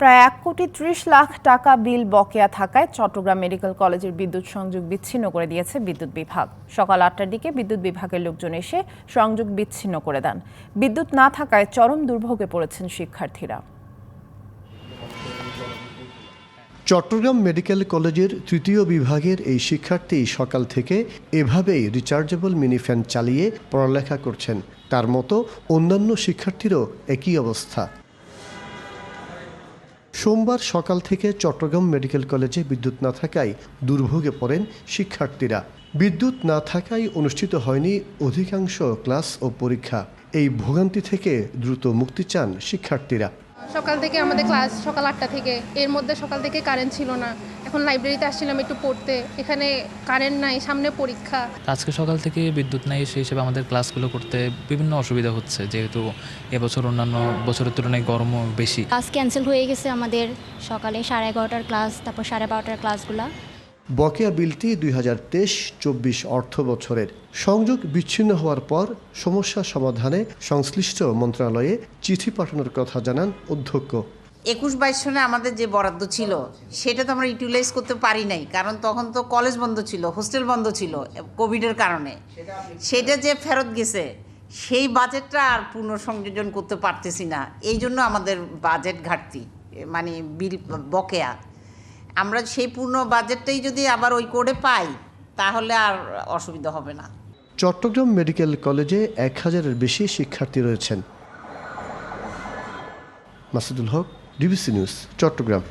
প্রায় এক কোটি ত্রিশ লাখ টাকা বিল বকেয়া থাকায় চট্টগ্রাম মেডিকেল কলেজের বিদ্যুৎ সংযোগ বিচ্ছিন্ন করে দিয়েছে বিদ্যুৎ বিভাগ। সকাল আটটার দিকে বিদ্যুৎ বিভাগের লোকজন এসে সংযোগ বিচ্ছিন্ন করে দেন। বিদ্যুৎ না থাকায় চরম দুর্ভোগে পড়েছেন শিক্ষার্থীরা। চট্টগ্রাম মেডিকেল কলেজের তৃতীয় বিভাগের এই শিক্ষার্থী সকাল থেকে এভাবেই রিচার্জেবল মিনি ফ্যান চালিয়ে পড়ালেখা করছেন। তার মতো অন্যান্য শিক্ষার্থীরও একই অবস্থা। সোমবার সকাল থেকে চট্টগ্রাম মেডিকেল কলেজে বিদ্যুৎ না থাকায় দুর্ভোগে পড়েন শিক্ষার্থীরা। বিদ্যুৎ না থাকায় অনুষ্ঠিত হয়নি অধিকাংশ ক্লাস ও পরীক্ষা। এই ভোগান্তি থেকে দ্রুত মুক্তি চান শিক্ষার্থীরা। সকাল থেকে আমাদের ক্লাস সকাল আটটা থেকে। এর মধ্যে সকাল থেকে কারেন্ট ছিল না। এখন লাইব্রেরিতে আসছিলাম একটু পড়তে। এখানে কারেন্ট নাই সামনে পরীক্ষা। আজকে সকাল থেকে বিদ্যুৎ নাই সেই হিসেবে আমাদের ক্লাসগুলো করতে বিভিন্ন অসুবিধা হচ্ছে যেহেতু এবছর অন্যান্য বছরের তুলনায় গরমও বেশি। ক্লাস ক্যান্সেল হয়ে গেছে আমাদের সকালে সাড়ে এগারোটার ক্লাস তারপর সাড়ে বারোটার ক্লাসগুলো বকেয়া বিলটি দুই হাজার তেইশ চব্বিশ অর্থ বছরের সংযোগ বিচ্ছিন্ন হওয়ার পর সমস্যা সমাধানে সংশ্লিষ্ট মন্ত্রণালয়ে চিঠি পাঠানোর কথা জানান অধ্যক্ষ। একুশ বাইশ সনে আমাদের যে বরাদ্দ ছিল, সেটা তো আমরা ইউটিলাইজ করতে পারি নাই, কারণ তখন তো কলেজ বন্ধ ছিল হোস্টেল বন্ধ ছিল কোভিডের কারণে। সেটা যে ফেরত গেছে, সেই বাজেটটা আর পুনঃসংযোজন করতে পারতেছি না এই জন্য আমাদের বাজেট ঘাটতি মানে বিল বকেয়া। আমরা সেই পূর্ণ বাজেটটাই যদি আবার ওই কোডে পাই, তাহলে আর অসুবিধা হবে না। চট্টগ্রাম মেডিকেল কলেজে এক হাজারের বেশি শিক্ষার্থী রয়েছেন। Masudul Haque, DBC news, Chattogram.